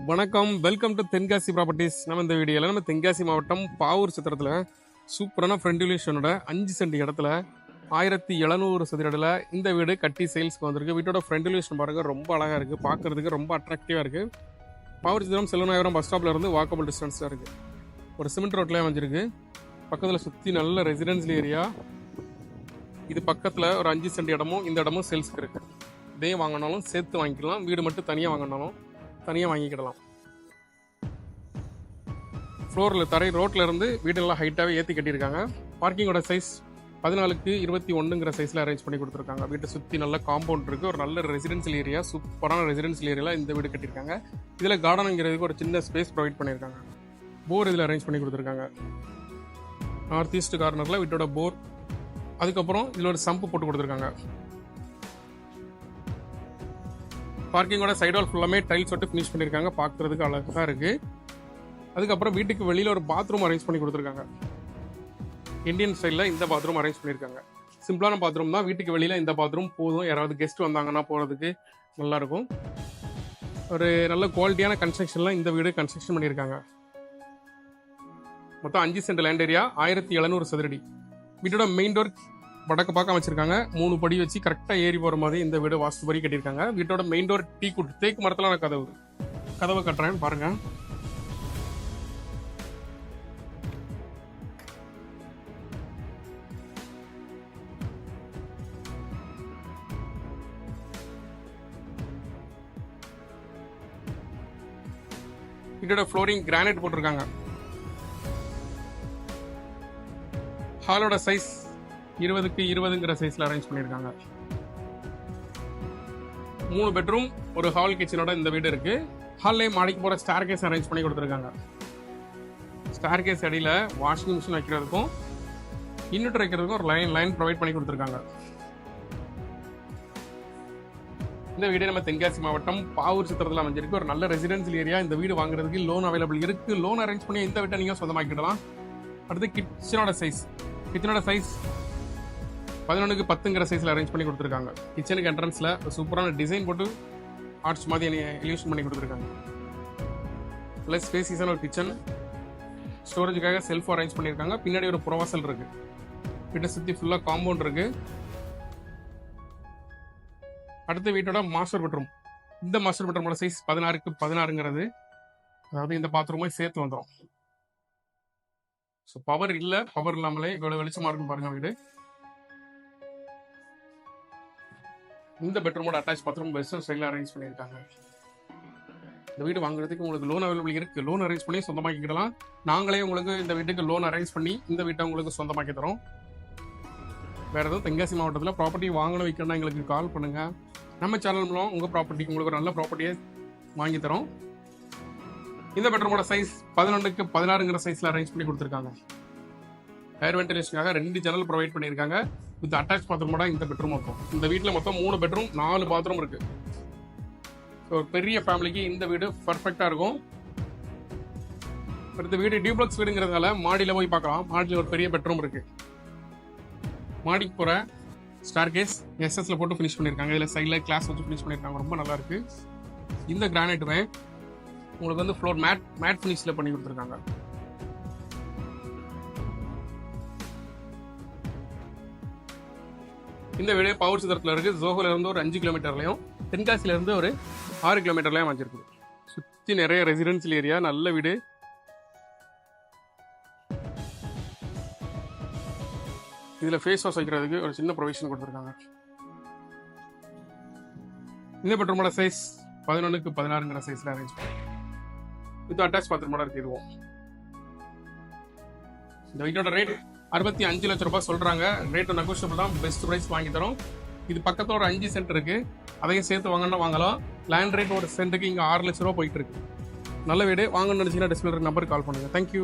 வணக்கம். Welcome to Tenkasi properties நம்ம இந்த வீடியோவில் நம்ம தென்காசி மாவட்டம் பாவூர் சித்திரத்தில் சூப்பரான ஃப்ரெண்டுலேஷனோட அஞ்சு சென்ட் இடத்துல ஆயிரத்தி எழுநூறு சதுரடியில் இந்த வீடு கட்டி சேல்ஸ்க்கு வந்திருக்கு. வீட்டோட ஃப்ரெண்டுலேஷன் பாருங்கள் ரொம்ப அழகாக இருக்குது பார்க்கறதுக்கு ரொம்ப அட்ராக்டிவாக இருக்குது பாவூர் சித்திரம் செல்வநாயகரம் பஸ் ஸ்டாப்பில் இருந்து வாக்கபிள் டிஸ்டன்ஸாக இருக்குது ஒரு சிமெண்ட் ரோட்லேயே அமைஞ்சிருக்கு. பக்கத்தில் சுற்றி நல்ல ரெசிடென்சியல் ஏரியா இது பக்கத்தில் ஒரு அஞ்சு சென்ட் இடமும் இந்த இடமும் சேல்ஸ்க்கு இருக்குது இதையும் வாங்கினாலும் சேர்த்து வாங்கிக்கலாம். வீடு மட்டும் தனியாக வாங்கினாலும் தனியாக வாங்கிக்கிடலாம். ஃப்ளோரில் தரை ரோட்டில் இருந்து வீடெல்லாம் ஹைட்டாகவே ஏற்றி கட்டியிருக்காங்க. பார்க்கிங்கோட சைஸ் பதினாலுக்கு இருபத்தி ஒன்றுங்கிற சைஸில் அரேஞ்ச் பண்ணி கொடுத்துருக்காங்க. வீட்டை சுற்றி நல்ல காம்பவுண்ட் இருக்குது ஒரு நல்ல ரெசிடென்சியல் ஏரியா சூப்பரான ரெசிடென்சியல் ஏரியாவில் இந்த வீடு கட்டியிருக்காங்க. இதில் கார்டனுங்கிறதுக்கு ஒரு சின்ன ஸ்பேஸ் ப்ரொவைட் பண்ணியிருக்காங்க. போர் இதில் அரேஞ்ச் பண்ணி கொடுத்துருக்காங்க. நார்த் ஈஸ்ட் கார்னரில் வீட்டோட போர் அதுக்கப்புறம் இதில் ஒரு சம்பு போட்டு கொடுத்துருக்காங்க. பார்க்கிங்கோட சைடு வால் ஃபுல்லாமே டைல்ஸ் விட்டு ஃபினிஷ் பண்ணியிருக்காங்க பார்க்குறதுக்கு அழகாக இருக்குது அதுக்கப்புறம் வீட்டுக்கு வெளியில் ஒரு பாத்ரூம் அரேஞ்ச் பண்ணி கொடுத்துருக்காங்க. இந்தியன் ஸ்டைலில் இந்த பாத்ரூம் அரேஞ்ச் பண்ணியிருக்காங்க சிம்பிளான பாத்ரூம் தான். வீட்டுக்கு வெளியில் இந்த பாத்ரூம் போதும். யாராவது கெஸ்ட் வந்தாங்கன்னா போகிறதுக்கு நல்லாயிருக்கும் ஒரு நல்ல குவாலிட்டியான கன்ஸ்ட்ரக்ஷன்லாம் இந்த வீடு கன்ஸ்ட்ரக்ஷன் பண்ணியிருக்காங்க மொத்தம் அஞ்சு சென்ட் லேண்ட் ஏரியா ஆயிரத்தி எழுநூறு சதுரடி. வீட்டோட மெயின் டோர் வடக்கு பார்க்க வச்சிருக்காங்க மூணு படி வச்சு கரெக்டாக ஏறி போகிற மாதிரி இந்த வீடு வாஸ்து படி கட்டியிருக்காங்க. வீட்டோட மெயின் டோர் டீ குட் தேக்கு மரத்தில் கதவு கதவை கட்டுறேன் பாருங்க. வீட்டோட ஃப்ளோரிங் கிரானைட் போட்டிருக்காங்க. ஹாலோட சைஸ் இருபதுக்கு இருபதுங்கிற சைஸ்ல அரேஞ்ச் பண்ணியிருக்காங்க. மூணு பெட்ரூம் ஒரு ஹால் கிச்சனோட இந்த வீடு இருக்கு. ஹால்லே மாடிக்கு போற ஸ்டார் கேஸ் அரேஞ்ச் பண்ணி கொடுத்துருக்காங்க. ஸ்டார் கேஸ் அடியில் வாஷிங் மிஷின் வைக்கிறதுக்கும் இன்வெர்டர் வைக்கிறதுக்கும் ஒரு லைன் லைன் ப்ரொவைட் பண்ணி கொடுத்துருக்காங்க. இந்த வீடு நம்ம தென்காசி மாவட்டம் பாவூர் சித்திரத்தில் அமைஞ்சிருக்கு. ஒரு நல்ல ரெசிடென்சியல் ஏரியா இந்த வீடு வாங்குறதுக்கு லோன் அவைலபிள் இருக்கு. லோன் அரேஞ்ச் பண்ணி இந்த வீட்டை நீங்க சொந்தமாக்கிடலாம். அடுத்து கிச்சனோட சைஸ் கிச்சனோட சைஸ் பதினொன்றுக்கு பத்துங்கிற சைஸில் அரேஞ்ச் பண்ணி கொடுத்துருக்காங்க. கிச்சனுக்கு என்ட்ரன்ஸில் சூப்பரான டிசைன் போட்டு ஆர்ட்ஸ் மாதிரி எலியூஷன் பண்ணி கொடுத்துருக்காங்க. ப்ளஸ் ஸ்பேசிஸான ஒரு கிச்சன் ஸ்டோரேஜுக்காக செல்ஃப் அரேஞ்ச் பண்ணியிருக்காங்க பின்னாடி ஒரு புறவாசல் இருக்கு. வீட்டை சுற்றி ஃபுல்லாக காம்பவுண்ட் இருக்கு. அடுத்த வீட்டோட மாஸ்டர் பெட்ரூம் இந்த மாஸ்டர் பெட்ரூமோட சைஸ் பதினாறுக்கு பதினாறுங்கிறது. அதாவது இந்த பாத்ரூமே சேர்த்து வந்துடும் ஸோ பவர் இல்லை. பவர் இல்லாமலே இவ்வளோ வெளிச்சமாக இருக்கும் பாருங்கள் வீடு. இந்த பெட்ரூமோட அட்டாச் பாத்ரூம் வெஸ்டர்ன் ஸ்டைலில் அரேஞ்ச் பண்ணியிருக்காங்க. இந்த வீடு வாங்குறதுக்கு உங்களுக்கு லோன் அவைலபிள் இருக்கு. லோன் அரேஞ்ச் பண்ணி சொந்தமாக்கிக்கலாம் நாங்களே உங்களுக்கு இந்த வீட்டுக்கு லோன் அரேஞ்ச் பண்ணி இந்த வீட்டை உங்களுக்கு சொந்தமாக்கி தரோம். வேற எதுவும் தென்காசி மாவட்டத்தில் ப்ராப்பர்ட்டி வாங்கணும் வைக்கணும் எங்களுக்கு கால் பண்ணுங்க. நம்ம சேனல் மூலம் உங்கள் ப்ராப்பர்ட்டிக்கு உங்களுக்கு ஒரு நல்ல ப்ராப்பர்ட்டியை வாங்கி தரோம். இந்த பெட்ரூமோட சைஸ் பதினொன்றுக்கு பதினாறுங்கிற சைஸ்ல அரேஞ்ச் பண்ணி கொடுத்துருக்காங்க. ஏர் வென்டிலேஷனுக்காக ரெண்டு சேனல் ப்ரொவைட் பண்ணியிருக்காங்க. வித் அட்டாச் பாத்ரூமோட இந்த பெட்ரூம் இருக்கும். இந்த வீட்டில் மொத்தம் மூணு பெட்ரூம் நாலு பாத்ரூம் இருக்கு. ஒரு பெரிய ஃபேமிலிக்கு இந்த வீடு பர்ஃபெக்டாக இருக்கும். இந்த வீடு டியூப்ளக்ஸ் வீடுங்கிறதுனால மாடியில் போய் பார்க்கலாம். மாடியில் ஒரு பெரிய பெட்ரூம் இருக்கு. மாடிக்கு போகிற ஸ்டார் கேஸ் எஸ்எஸ்ல போட்டு ஃபினிஷ் பண்ணியிருக்காங்க இதில் சைடில் கிளாஸ் வச்சு ஃபினிஷ் பண்ணியிருக்காங்க ரொம்ப நல்லா இருக்கு. இந்த கிரானைட்டுமே உங்களுக்கு வந்து ஃப்ளோர் மேட் மேட் ஃபினிஷில் பண்ணி கொடுத்துருக்காங்க. இந்த வீடு பவுர் சிதறத்தில் இருக்குது ஜோஹோல இருந்து ஒரு அஞ்சு கிலோமீட்டர்லையும் தென்காசிலேருந்து ஒரு ஆறு கிலோமீட்டர்லையும் அமைஞ்சிருக்குது. சுற்றி நிறைய ரெசிடென்சியல் ஏரியா நல்ல வீடு. இதில் ஃபேஸ் வாஷ் வைக்கிறதுக்கு ஒரு சின்ன ப்ரொவிஷன் கொடுத்துருக்காங்க. இந்த பெட்ரூமோட சைஸ் பதினொன்றுக்கு பதினாறுங்கிற சைஸில் அரேஞ்ச் பண்ணுவோம் வித் அட்டாச் பாத்ரூமோட இருக்கு இதுவும். இந்த வீட்டோட ரேட் அறுபத்தி அஞ்சு லட்சம் ரூபாய் சொல்கிறாங்க ரேட்டு நெகோஷியபிள் தான். பெஸ்ட் ப்ரைஸ் வாங்கி தரோம். இது பக்கத்தில் ஒரு அஞ்சு சென்ட் இருக்குது அதையும் சேர்த்து வாங்கினா வாங்கலாம். லேண்ட் ரேட் ஒரு சென்ட்டுக்கு இங்கே ஆறு லட்ச ரூபா போயிட்டு இருக்கு. நல்ல வீடு. வாங்கணும்னு நினச்சிங்கன்னா டிஸ்பிளே நம்பருக்கு கால் பண்ணுங்கள் தேங்க்யூ